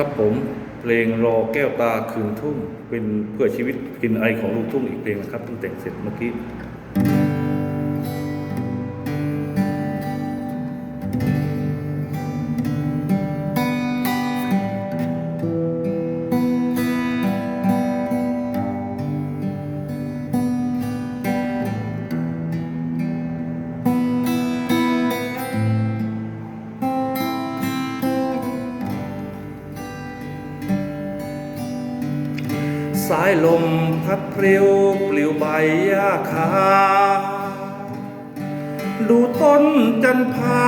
ครับผมเพลงรอแก้วตาคืนทุ่งเป็นเพื่อชีวิตกินไอของลูกทุ่งอีกเพลงนะครับเพิ่งแต่งเสร็จเมื่อกี้ สายลมพัดพริ้วปลิวใบหญ้าคา ดูต้นจันพา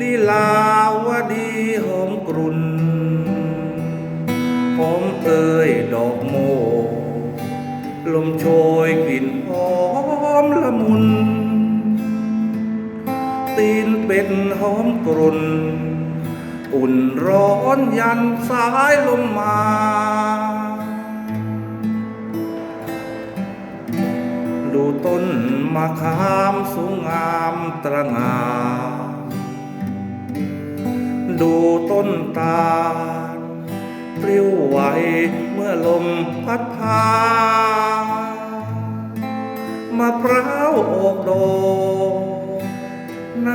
ลีลาวดีหอมกรุ่นหอมเอ่ยดอกโม ลมโชยกลิ่นหอมละมุน ตีนเป็นหอมกรุ่น อุ่นร้อนยันสายลมมา ดูต้นมะขามสูงงามตระงามดูต้นตาลปลิวไหวเมื่อลมพัดพามะพร้าวออกดอกน้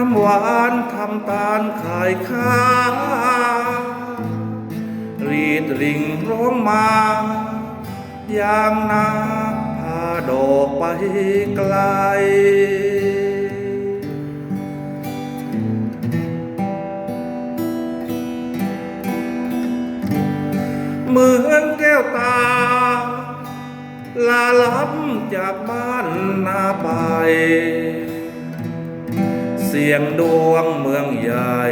ำหวานทำตาลขายค้ารีดริ่งร้องมาอย่างนาพาดอกไปไกลเหมือนแก้วตา ลาลับจากบ้านนาไป สียงดวงเมืองใหญ่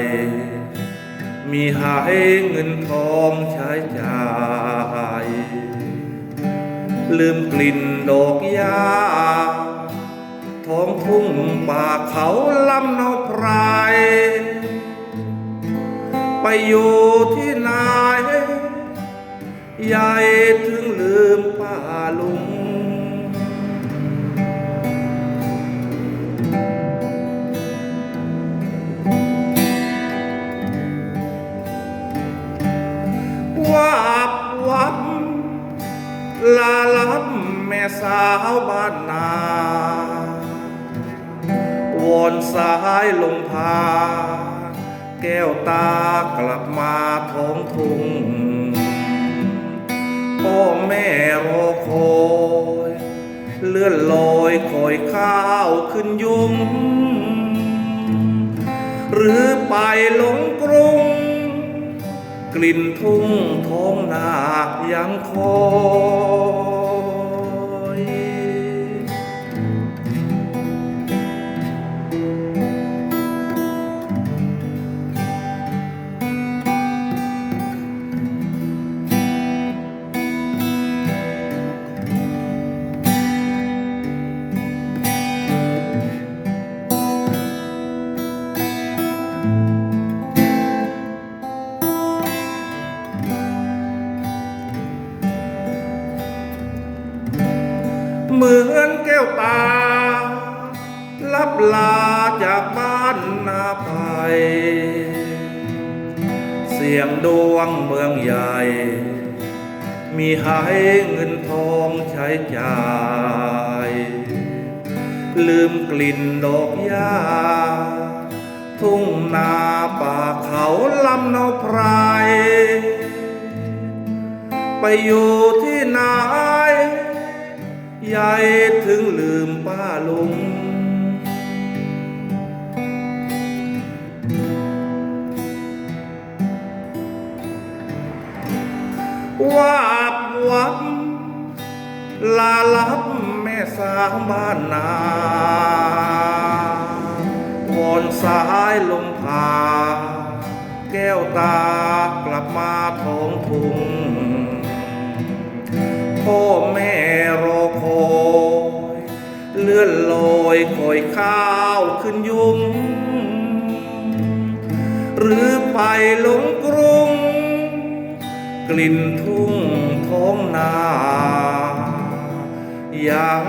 มีหายเงินทองใช้จ่าย ลืมกลิ่นดอกยาท้องทุ่งป่าเขาลำนาไพรไปอยู่ที่ไหนใหญ่ถึงลืมป้าลุง ลาลับแม่สาวบ้านนาวอนสายลมพา แก้วตากลับมาท้องทุ่งพ่อแม่รอคอย เลื่อนลอยคอยข้าวขึ้นยุงหรือไปหลงกรุง กลิ่นทุ่งท้องนา ยังคง เหมือนแก้วตา ลับลาจากบ้านนาไปเสียงดวงเมืองใหญ่ มีหายเงินทองใช้จ่าย ลืมกลิ่นดอกหญ้า ทุ่งนาป่าเขาลำเนาไพรไปอยู่ที่ไหน ใหญ่ถึงลืมป้าลุงวับวับลาลับแม่สาวบ้านนาวอนสายลมพา แก้วตากลับมาท้องทุ่งพ่อแม่รอ อยคอยข้าวขึ้นยุง หรือไปหลงกรุง กลิ่นทุ่งท้องนายัง